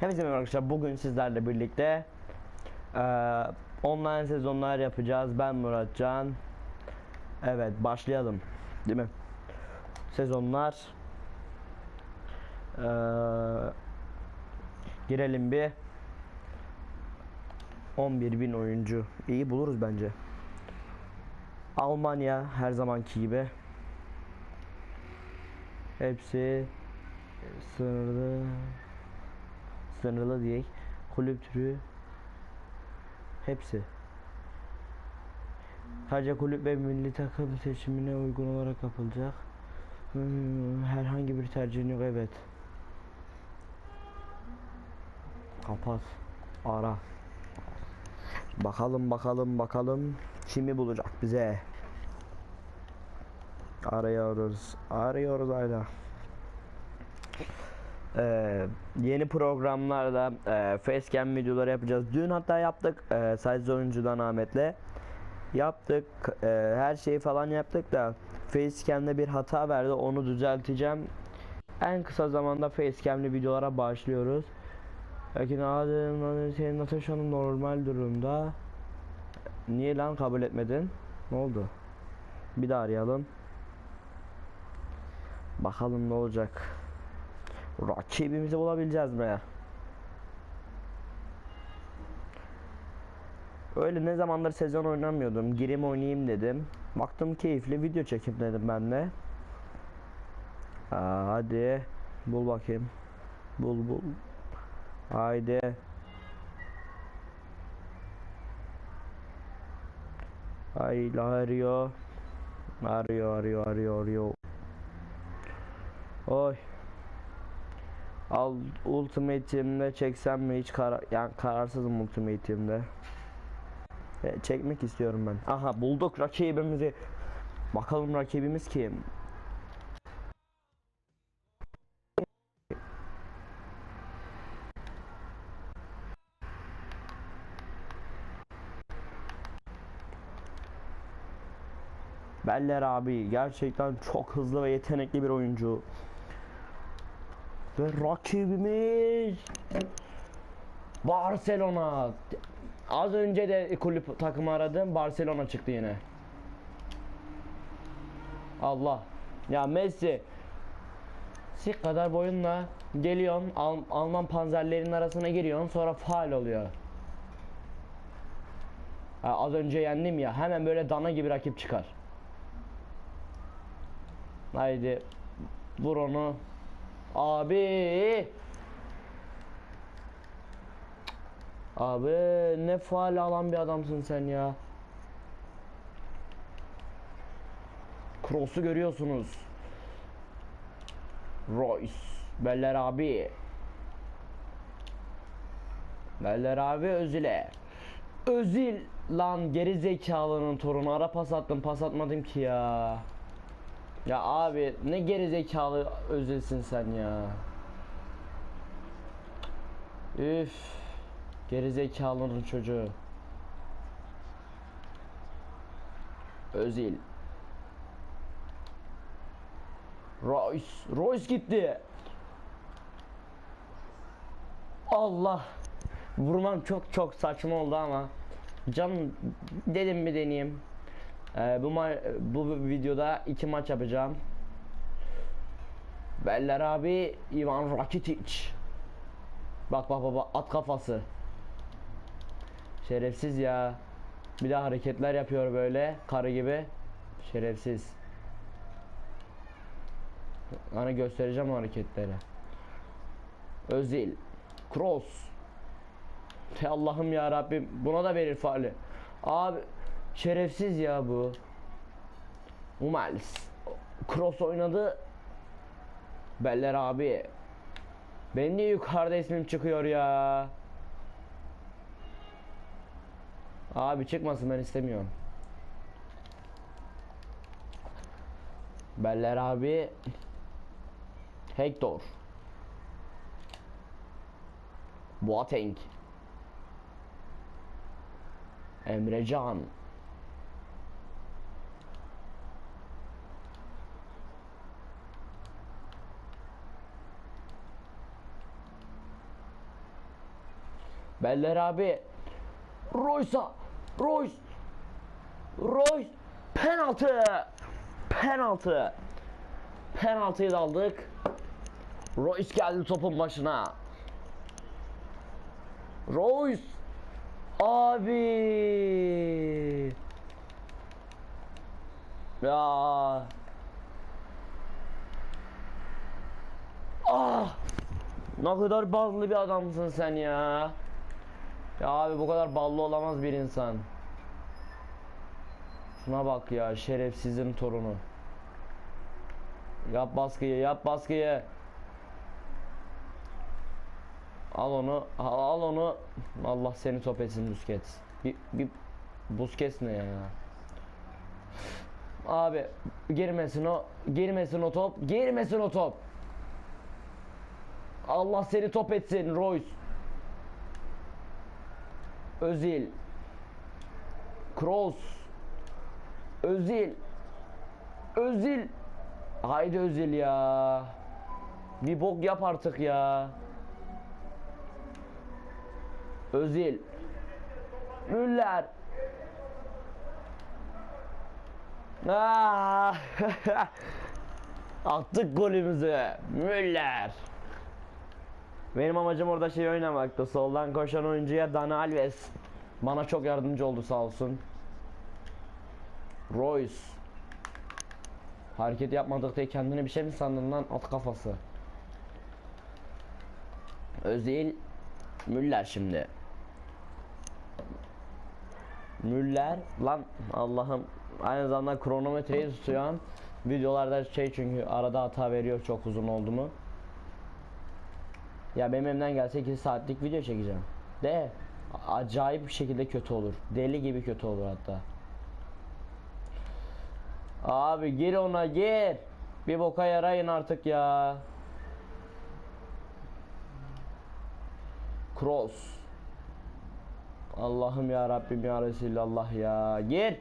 Hepinize merhaba arkadaşlar. Bugün sizlerle birlikte eee, online sezonlar yapacağız. Ben Muratcan. Evet, başlayalım. Değil mi? Sezonlar. Eee, girelim bir. 11.000 oyuncu. İyi buluruz bence. Almanya her zamanki gibi. Hepsi sınırlı sınırlı diye kulüp türü. Hepsi. Sadece kulüp ve milli takım seçimine uygun olarak yapılacak. Hmm, herhangi bir tercihin yok evet. Kapat. Ara. Bakalım bakalım bakalım. Kimi bulacak bize? Arıyoruz arıyoruz hala ee, yeni programlarda e, facecam videoları yapacağız. Dün hatta yaptık e, Size oyuncudan Ahmet'le. Yaptık. e, her şeyi falan yaptık da facecam'de bir hata verdi. Onu düzelteceğim. En kısa zamanda facecam'li videolara başlıyoruz. Lakin adın senin Natasha'nın normal durumda. Niye lan kabul etmedin? Ne oldu? Bir daha arayalım. Bakalım ne olacak. Rakibimizi bulabileceğiz mi? Öyle ne zamandır sezon oynamıyordum. Gireyim oynayayım dedim. Baktım keyifli video çekip dedim ben de. Aa, hadi bul bakayım. Bul bul. Haydi. Ay arıyor. Arıyor arıyor arıyor arıyor. Oy. Al Ultimate'imde çeksem mi hiç karar yani kararsızım Ultimate'imde. E, çekmek istiyorum ben. Aha bulduk rakibimizi. Bakalım rakibimiz kim? Beller abi gerçekten çok hızlı ve yetenekli bir oyuncu. Ve rakibimiz Barcelona. Az önce de kulüp takımı aradım. Barcelona çıktı yine. Allah. Ya Messi Sik kadar boyunla geliyorsun Al- Alman panzerlerin arasına giriyorsun sonra faal oluyor. Ha, az önce yendim ya hemen böyle dana gibi rakip çıkar. Haydi vur onu. Abi. Abi ne faal alan bir adamsın sen ya. Cross'u görüyorsunuz. Royce. Beller abi. Beller abi Özil'e. Özil lan geri zekalının torunu ara pas attım pas atmadım ki ya. Ya abi ne geri zekalı Özil'sin sen ya. Üf. Geri zekalının çocuğu. Özil. Royce. Royce gitti. Allah. Vurmam çok çok saçma oldu ama. Canım dedim bir deneyeyim. Ee, bu bu videoda iki maç yapacağım. Beller abi Ivan Rakitic. Bak bak baba at kafası. Şerefsiz ya. Bir de hareketler yapıyor böyle karı gibi. Şerefsiz. Hani göstereceğim hareketleri. Özil. Cross. Allah'ım ya Rabbim buna da verir faali. Abi şerefsiz ya bu. Umals. Cross oynadı. Beller abi. Ben niye yukarıda ismim çıkıyor ya? Abi çıkmasın ben istemiyorum. Beller abi. Hector. Boateng. Emrecan. Beller abi. Royce'a. Royce. Royce. Penaltı. Penaltı. Penaltıyı da aldık. Royce geldi topun başına. Royce. Abi. Ya. Ah. Ne kadar ballı bir adamsın sen ya. Ya abi bu kadar ballı olamaz bir insan. Şuna bak ya şerefsizin torunu. Yap baskıyı yap baskıyı. Al onu al, al onu. Allah seni top etsin Busquets. Bir, bir Busquets ne ya? Abi girmesin o girmesin o top girmesin o top. Allah seni top etsin Royce. Özil. Kroos. Özil. Özil. Haydi Özil ya. Bir bok yap artık ya. Özil. Müller. Ah! Attık golümüzü. Müller. Benim amacım orada şey oynamaktı. Soldan koşan oyuncuya Dani Alves. Bana çok yardımcı oldu sağ olsun. Royce. Hareket yapmadık diye kendine bir şey mi sandın lan at kafası. Özil. Müller şimdi. Müller lan Allah'ım aynı zamanda kronometreyi tutuyor videolarda şey çünkü arada hata veriyor çok uzun oldu mu ya benim elimden gelse 2 saatlik video çekeceğim de acayip bir şekilde kötü olur deli gibi kötü olur hatta abi gir ona gir bir boka yarayın artık ya Cross Allah'ım ya Rabbim ya Resulallah ya. Gir.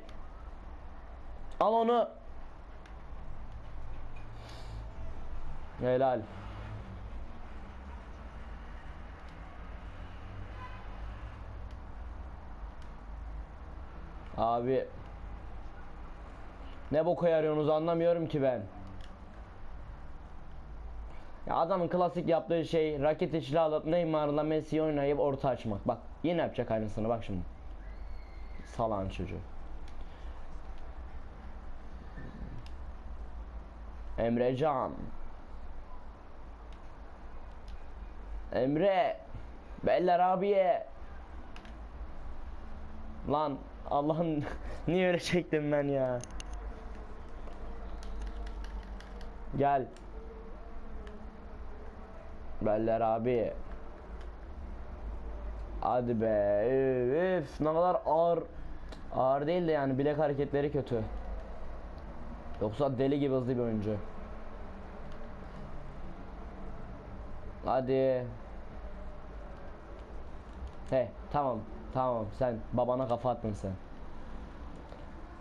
Al onu. Helal. Abi. Ne boka yarıyorsunuz anlamıyorum ki ben. Ya adamın klasik yaptığı şey Rakitic'le alıp Neymar'la Messi oynayıp orta açmak. Bak yine yapacak aynısını bak şimdi. Salan çocuğu. Emrecan. Emre. Beller abiye. Lan Allah'ım niye öyle çektim ben ya. Gel. Beller abi. Hadi be. Üf, ne kadar ağır. Ağır değil de yani bilek hareketleri kötü. Yoksa deli gibi hızlı bir oyuncu. Hadi. He tamam tamam sen babana kafa attın sen.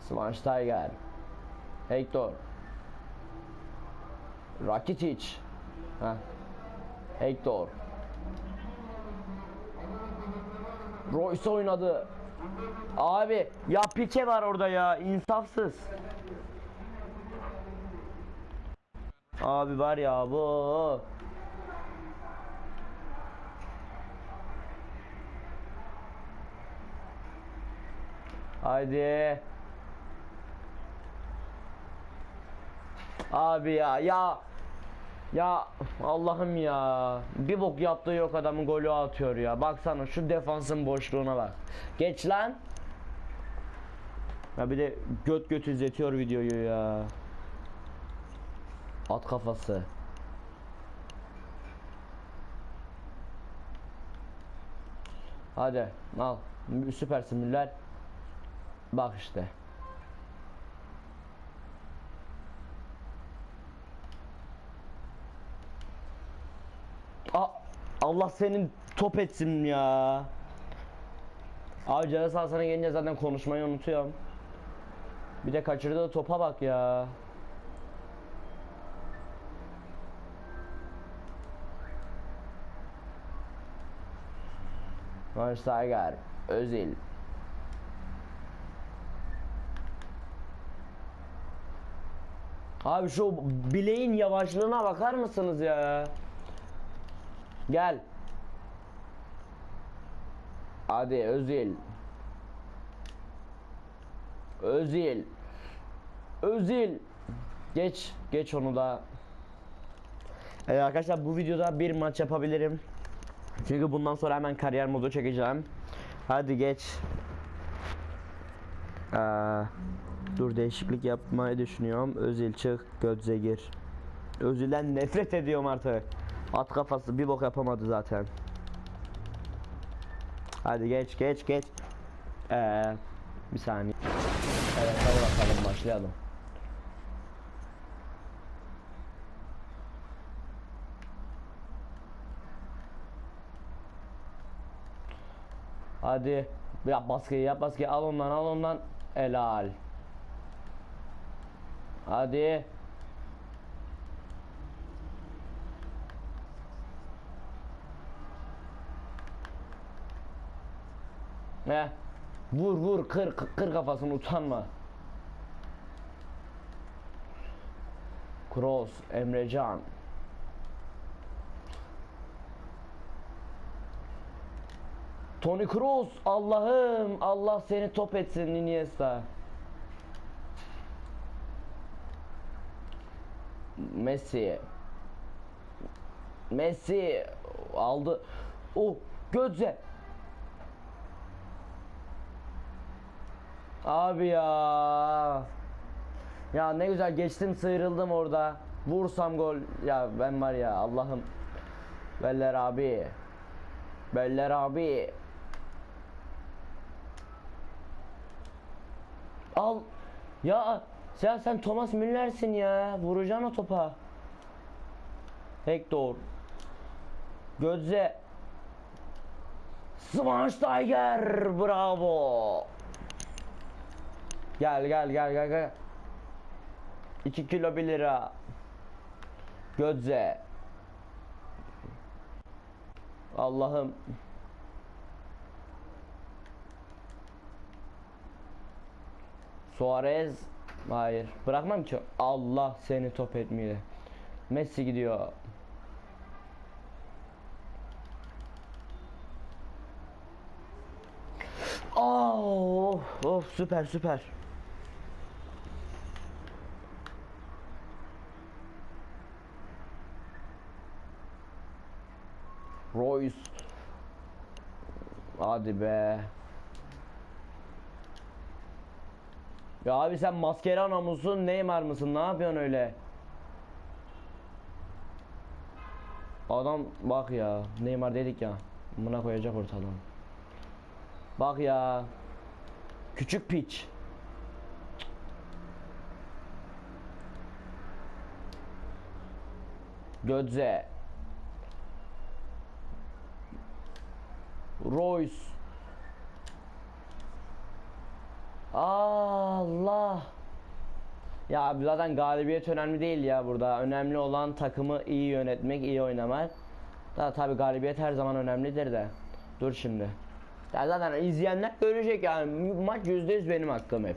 Schweinsteiger. Hector. Rakitic. Ha. Hector. Royce oynadı. Abi ya Pique var orada ya insafsız. Abi var ya bu. Haydi. Abi ya ya ya Allah'ım ya. Bir bok yaptığı yok adamın golü atıyor ya. Baksana şu defansın boşluğuna bak. Geç lan. Ya bir de göt göt izletiyor videoyu ya. At kafası. Hadi al. Süpersin Müller. Bak işte Allah senin top etsin ya. Abi ceza sahasına gelince zaten konuşmayı unutuyorum. Bir de kaçırdığı topa bak ya. Schweinsteiger. Özil. Abi şu bileğin yavaşlığına bakar mısınız ya? Gel. Hadi Özil. Özil. Özil. Geç, geç onu da. Evet arkadaşlar bu videoda bir maç yapabilirim. Çünkü bundan sonra hemen kariyer modu çekeceğim. Hadi geç. Ee, dur değişiklik yapmayı düşünüyorum. Özil çık, Götze gir. Özil'den nefret ediyorum artık. At kafası bir bok yapamadı zaten. Hadi geç geç geç. Ee, bir saniye. Evet hadi bakalım başlayalım. Hadi yap baskıyı yap baskıyı al ondan al ondan helal. Hadi. Ne? Vur vur kır kır, kafasını utanma. Kroos, Emrecan. Toni Kroos, Allah'ım, Allah seni top etsin Iniesta. Messi. Messi aldı. O Götze. Abi ya. Ya ne güzel geçtim sıyrıldım orada. Vursam gol. Ya ben var ya Allah'ım. Beller abi. Beller abi. Al. Ya sen sen Thomas Müller'sin ya. Vuracaksın o topa. Hector. Götze. Schweinsteiger. Bravo. Gel gel gel gel gel. 2 kilo 1 lira. Götze. Allah'ım. Suarez. Hayır. Bırakmam ki. Allah seni top etmeye. Messi gidiyor. Oh, of süper süper. Royce. Hadi be. Ya abi sen Mascherano musun Neymar mısın ne yapıyorsun öyle? Adam bak ya Neymar dedik ya buna koyacak ortalığı. Bak ya küçük piç. Götze. Royce. Allah. Ya zaten galibiyet önemli değil ya burada. Önemli olan takımı iyi yönetmek, iyi oynamak. Daha tabi galibiyet her zaman önemlidir de. Dur şimdi. Ya zaten izleyenler görecek yani maç %100 benim hakkım hep.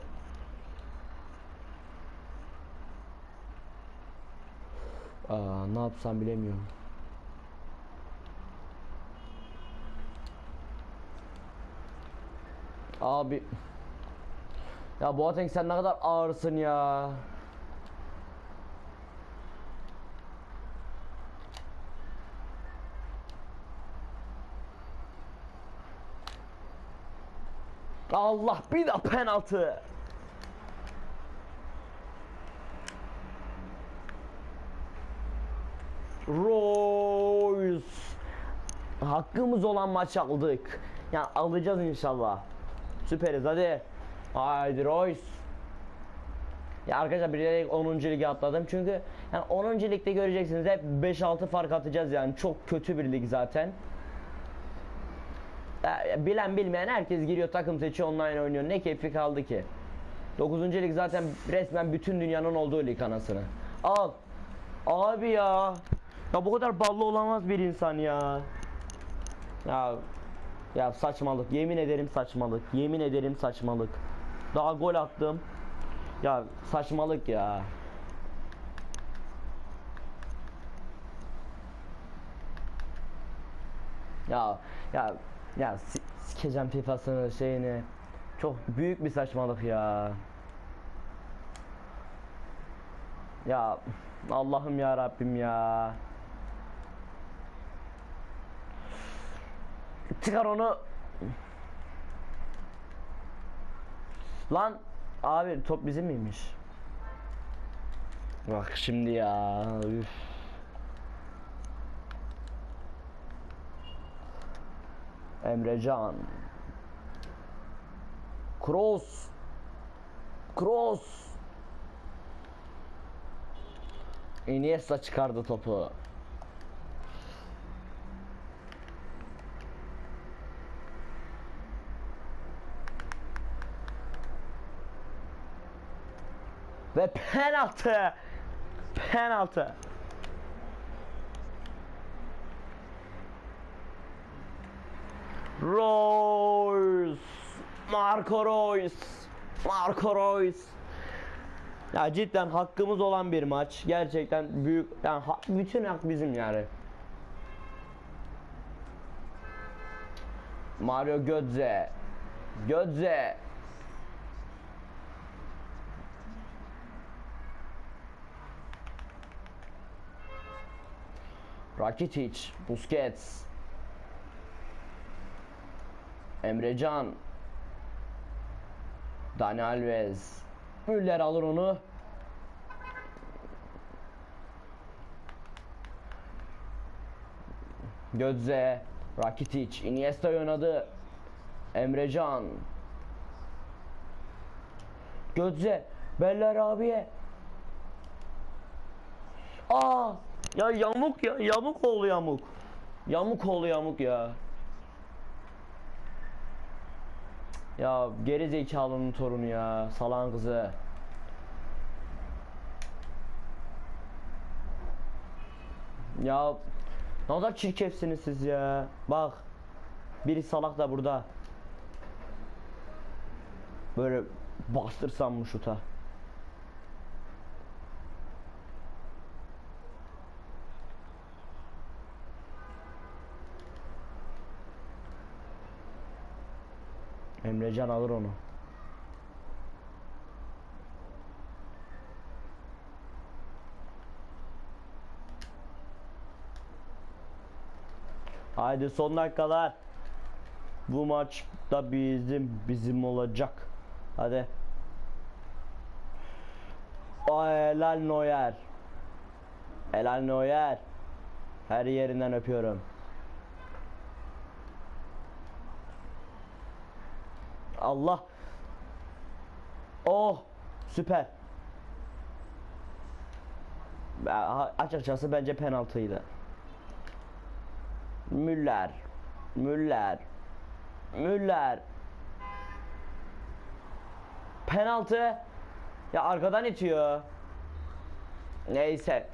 Aa, ne yapsam bilemiyorum. Abi Ya Boateng sen ne kadar ağırsın ya. Allah bir de penaltı. Royce. Hakkımız olan maç aldık. Yani alacağız inşallah. Süperiz hadi. Haydi Royce. Ya arkadaşlar bilerek 10. lige atladım çünkü yani 10. ligde göreceksiniz hep 5-6 fark atacağız yani çok kötü bir lig zaten. Ya, bilen bilmeyen herkes giriyor takım seçiyor online oynuyor ne keyfi kaldı ki. 9. lig zaten resmen bütün dünyanın olduğu lig anasını. Al. Abi ya. Ya bu kadar ballı olamaz bir insan ya. Ya Ya saçmalık. Yemin ederim saçmalık. Yemin ederim saçmalık. Daha gol attım. Ya saçmalık ya. Ya ya ya si- sikeceğim FIFA'sını şeyini. Çok büyük bir saçmalık ya. Ya Allah'ım ya Rabbim ya. Çıkar onu. Lan abi top bizim miymiş? Bak şimdi ya. Üf. Emrecan. Cross. Cross. Iniesta çıkardı topu. Ve penaltı. Penaltı. Royce. Marco Royce. Marco Royce. Ya cidden hakkımız olan bir maç. Gerçekten büyük yani ha- bütün hak bizim yani. Mario Götze. Götze. Rakitic, Busquets. Emrecan. Dani Alves. Müller alır onu. Götze, Rakitic, Iniesta oynadı. Emrecan. Götze, Beller abiye. Aa! Ya yamuk ya, yamuk oldu yamuk. Yamuk oldu yamuk ya. Ya geri zekalının torunu ya, salan kızı. Ya ne kadar çirkefsiniz siz ya. Bak. Biri salak da burada. Böyle bastırsam mı şuta? Emrecan alır onu. Haydi son dakikalar. Bu maç da bizim bizim olacak. Hadi. Ay, Helal Neuer. Helal Neuer. Her yerinden öpüyorum. Allah. Oh, süper. Ben- Açıkçası bence penaltıydı. Müller. Müller. Müller. Penaltı. Ya arkadan itiyor. Neyse.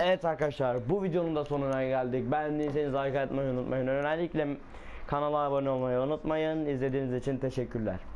Evet arkadaşlar bu videonun da sonuna geldik. Beğendiyseniz like atmayı unutmayın. Özellikle kanala abone olmayı unutmayın. İzlediğiniz için teşekkürler.